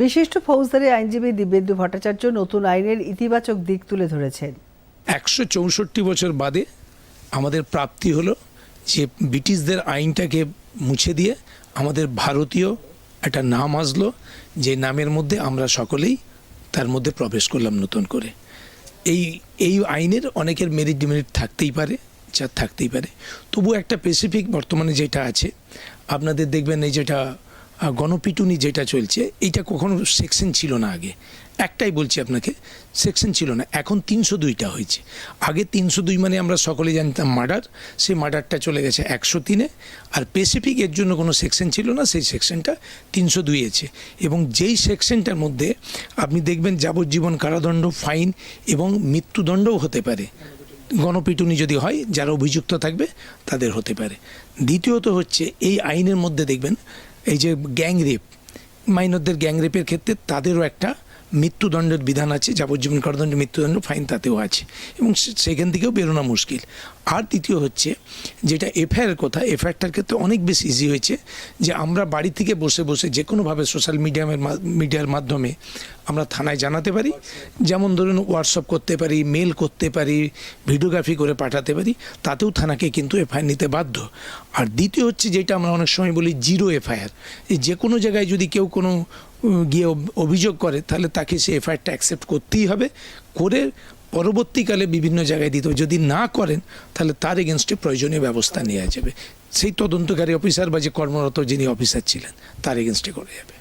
বিশিষ্ট ফৌজদারি আইনজীবী দিব্যেন্দু ভট্টাচার্য নতুন আইনের ইতিবাচক দিক তুলে ধরেছেন। একশো চৌষট্টি বছর বাদে আমাদের প্রাপ্তি হলো যে ব্রিটিশদের আইনটাকে মুছে দিয়ে আমাদের ভারতীয় একটা নাম আসলো, যে নামের মধ্যে আমরা সকলেই তার মধ্যে প্রবেশ করলাম নতুন করে। এই এই আইনের অনেকের মেরিট ডিমেরিট থাকতেই পারে, যা থাকতেই পারে। তবু একটা স্পেসিফিক বর্তমানে যেটা আছে, আপনাদের দেখবেন এই যেটা গণপিটুনি যেটা চলছে, এইটা কখনো সেকশন ছিল না আগে। একটাই বলছি আপনাকে সেকশন ছিল না। এখন তিনশো দুইটা হয়েছে। আগে তিনশো দুই মানে আমরা সকলে জানতাম মার্ডার, সেই মার্ডারটা চলে গেছে একশো তিনে। আর স্পেসিফিক এর জন্য কোনো সেকশন ছিল না, সেই সেকশনটা তিনশো দুই আছে। এবং যেই সেকশনটার মধ্যে আপনি দেখবেন যাবজ্জীবন কারাদণ্ড, ফাইন এবং মৃত্যুদণ্ডও হতে পারে। গণপিটুনি যদি হয়, যারা অভিযুক্ত থাকবে, তাদের হতে পারে। দ্বিতীয়ত হচ্ছে, এই আইনের মধ্যে দেখবেন এই যে গ্যাং রেপ মাইনরদের গ্যাং রেপের ক্ষেত্রে তাদেরও একটা মৃত্যুদণ্ডের বিধান আছে, যাবজ্জীবন কারাদণ্ড মৃত্যুদণ্ড ফাইন তাতেও আছে এবং সেখান থেকেও বেরোনো মুশকিল। আর তৃতীয় হচ্ছে যেটা এফআইআর কথা এফআইআরটার ক্ষেত্রে অনেক বেশি ইজি হয়েছে যে আমরা বাড়ি থেকে বসে বসে যে কোনোভাবে সোশ্যাল মিডিয়ামের মিডিয়ার মাধ্যমে আমরা থানায় জানাতে পারি। যেমন ধরুন হোয়াটসঅ্যাপ করতে পারি মেল করতে পারি ভিডিওগ্রাফি করে পাঠাতে পারি, তাতেও থানাকে কিন্তু এফআইআর নিতে বাধ্য। আর দ্বিতীয় হচ্ছে যেটা আমরা অনেক সময় বলি জিরো এফআইআর। যে কোনো জায়গায় যদি কেউ কোনো গিয়ে অভিযোগ করে, তাহলে তাকে সে এফআইআরটা অ্যাকসেপ্ট করতেই হবে। করে পরবর্তীকালে বিভিন্ন জায়গায় দিতে যদি না করেন, তাহলে তার এগেনস্টে প্রয়োজনীয় ব্যবস্থা নেওয়া যাবে। সেই তদন্তকারী অফিসার বা যে কর্মরত যিনি অফিসার ছিলেন, তার এগেনস্টে করা যাবে।